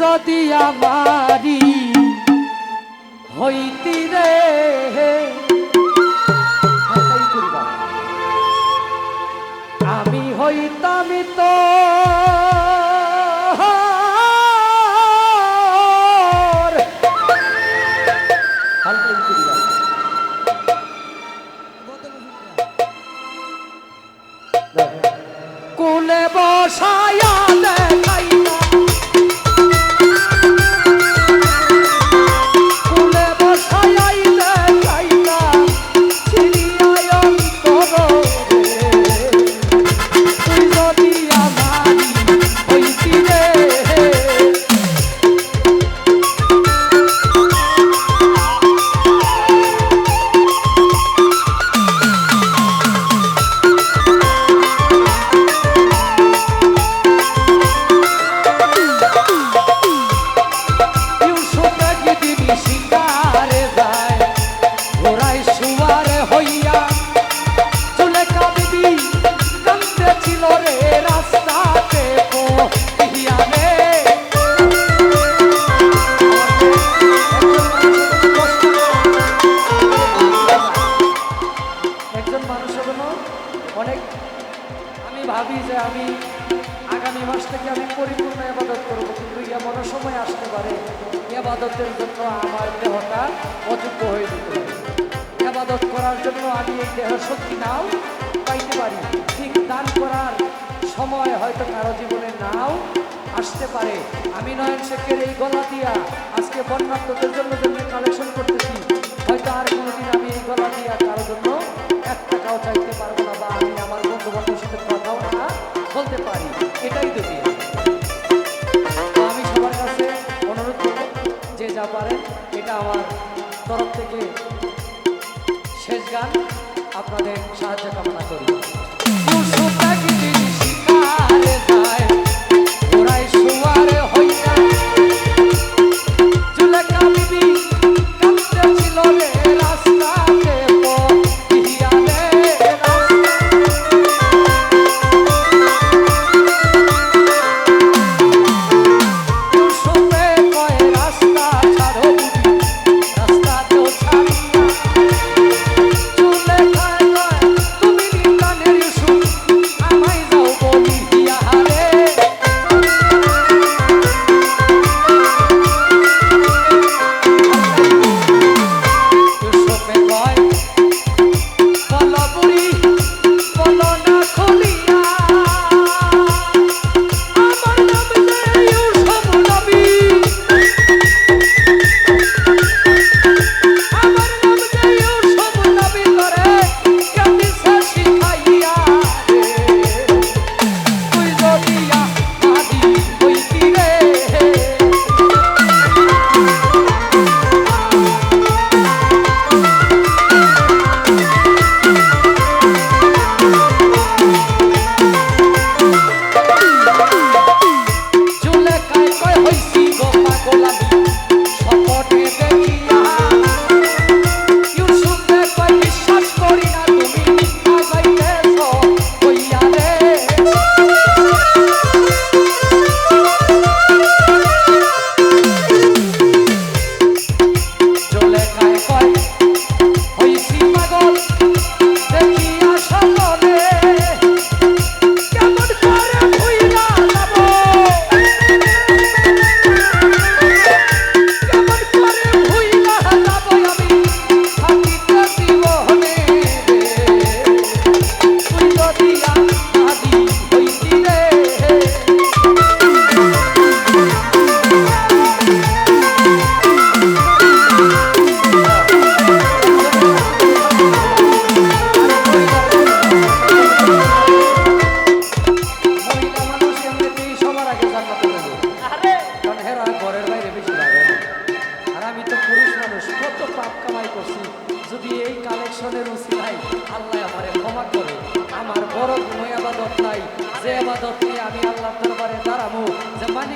যদি আমারি হইতি রে করিবা। আমি হইতামি তো আবাদতের জন্য আমার দেহটা অযোগ্য হয়ে যেতে আবাদত করার জন্য আমি এই দেহ শক্তি নাও, পাইতে পারি। ঠিক দান করার সময় হয়তো কারও জীবনে নাও, আসতে পারে। আমি নয়ন শেখের এই গলা দিয়া আজকে বন্যাত্মদের জন্য জন্য কালেকশন করতেছি, হয়তো আর কোনোদিন আমি এই গলা দিয়া কারোর জন্য এক টাকাও চাইতে পারব না। আমার তরফ থেকে শেষ গান। আপনাদের সাহায্য কামনা করি।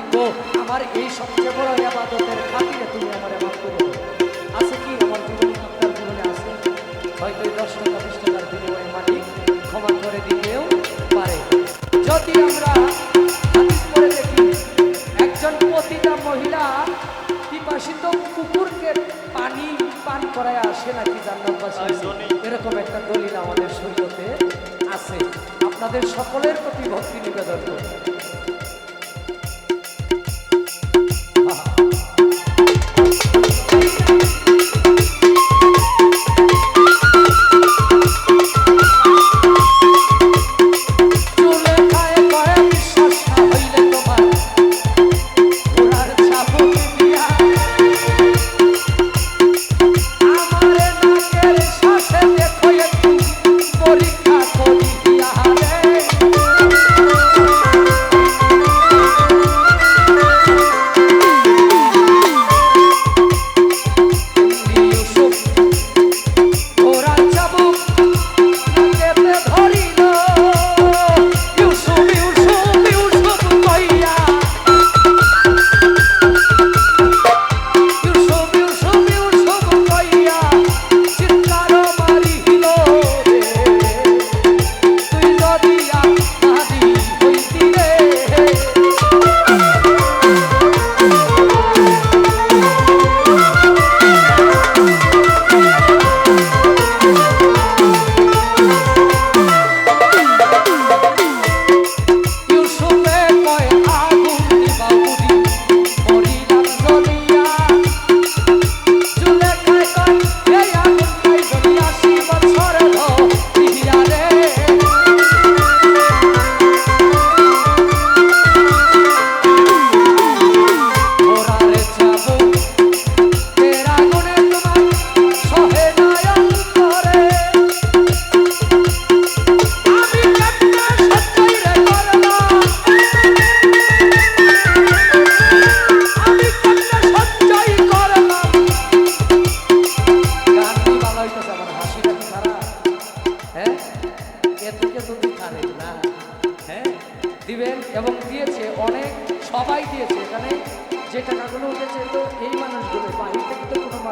লিখব আমার এই সবচেয়ে বড় আবাদতের খাতিরে তুমি আমার এবার করে আছে কি আমার জীবনে? আপনার জীবনে আছে। হয়তো দশ টাকা বিশ টাকার বিনিময়ে মাটি ক্ষমা করে দিতেও পারে। যদি আমরা করে দেখি একজন মহিলা কুকুরকে পানি পান করায় আসে নাকি জান্নাতবাসী এরকম একটা দলিল আমাদের শরীরতে আছে। আপনাদের সকলের প্রতি ভক্তি নিবেদন করবে।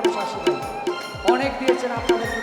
মানুষ আসেনি অনেক দিয়েছেন আপনাদের